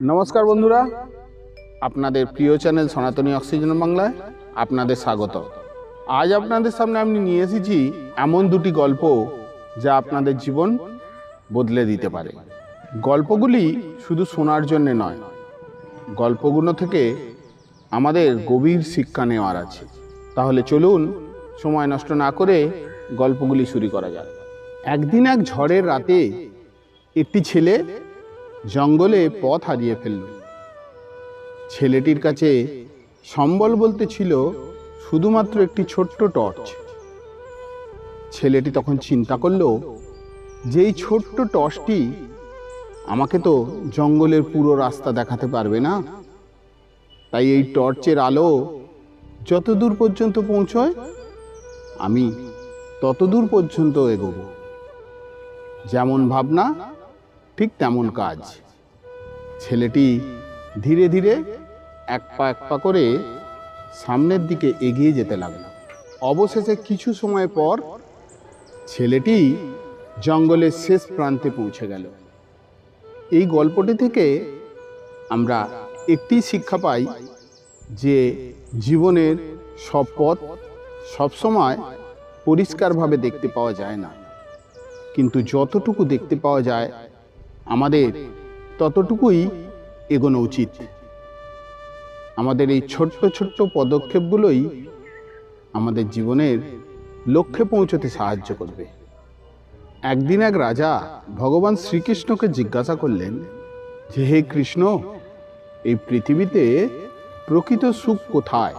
নমস্কার বন্ধুরা। আপনাদের প্রিয় চ্যানেল সনাতনী অক্সিজেন বাংলায় আপনাদের স্বাগত। আজ আপনাদের সামনে আমি নিয়ে এসেছি এমন দুটি গল্প যা আপনাদের জীবন বদলে দিতে পারে। গল্পগুলি শুধু শোনার জন্যে নয়, গল্পগুলো থেকে আমাদের গভীর শিক্ষা নেওয়ার আছে। তাহলে চলুন সময় নষ্ট না করে গল্পগুলি শুরু করা যাক। একদিন এক ঝড়ের রাতে একটি ছেলে জঙ্গলে পথ হারিয়ে ফেলল। ছেলেটির কাছে সম্বল বলতে ছিল শুধুমাত্র একটি ছোট্ট টর্চ। ছেলেটি তখন চিন্তা করল যে এই ছোট্ট টর্চটি আমাকে তো জঙ্গলের পুরো রাস্তা দেখাতে পারবে না। তাই এই টর্চের আলো যত দূর পর্যন্ত পৌঁছয়, আমি ততদূর পর্যন্ত এগোবো। যেমন ভাবনা ঠিক তেমন কাজ। ছেলেটি ধীরে ধীরে এক পা এক পা করে সামনের দিকে এগিয়ে যেতে লাগল। অবশেষে কিছু সময় পর ছেলেটি জঙ্গলের শেষ প্রান্তে পৌঁছে গেল। এই গল্পটি থেকে আমরা একটি শিক্ষা পাই যে জীবনের সব পথ সবসময় পরিষ্কারভাবে দেখতে পাওয়া যায় না। কিন্তু যতটুকু দেখতে পাওয়া যায় আমাদের ততটুকুই এগোনো উচিত। আমাদের এই ছোট্ট ছোট্ট পদক্ষেপগুলোই আমাদের জীবনের লক্ষ্যে পৌঁছতে সাহায্য করবে। একদিন এক রাজা ভগবান শ্রীকৃষ্ণকে জিজ্ঞাসা করলেন, যে হে কৃষ্ণ, এই পৃথিবীতে প্রকৃত সুখ কোথায়?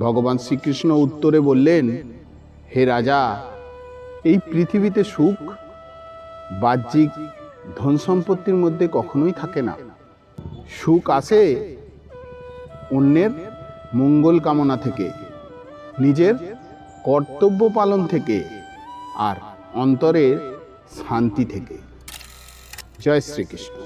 ভগবান শ্রীকৃষ্ণ উত্তরে বললেন, হে রাজা, এই পৃথিবীতে সুখ বাহ্যিক ধন সম্পত্তির মধ্যে কখনোই থাকে না। সুখ আসে অন্যের মঙ্গল কামনা থেকে, নিজের কর্তব্য পালন থেকে, আর অন্তরের শান্তি থেকে। জয় শ্রীকৃষ্ণ।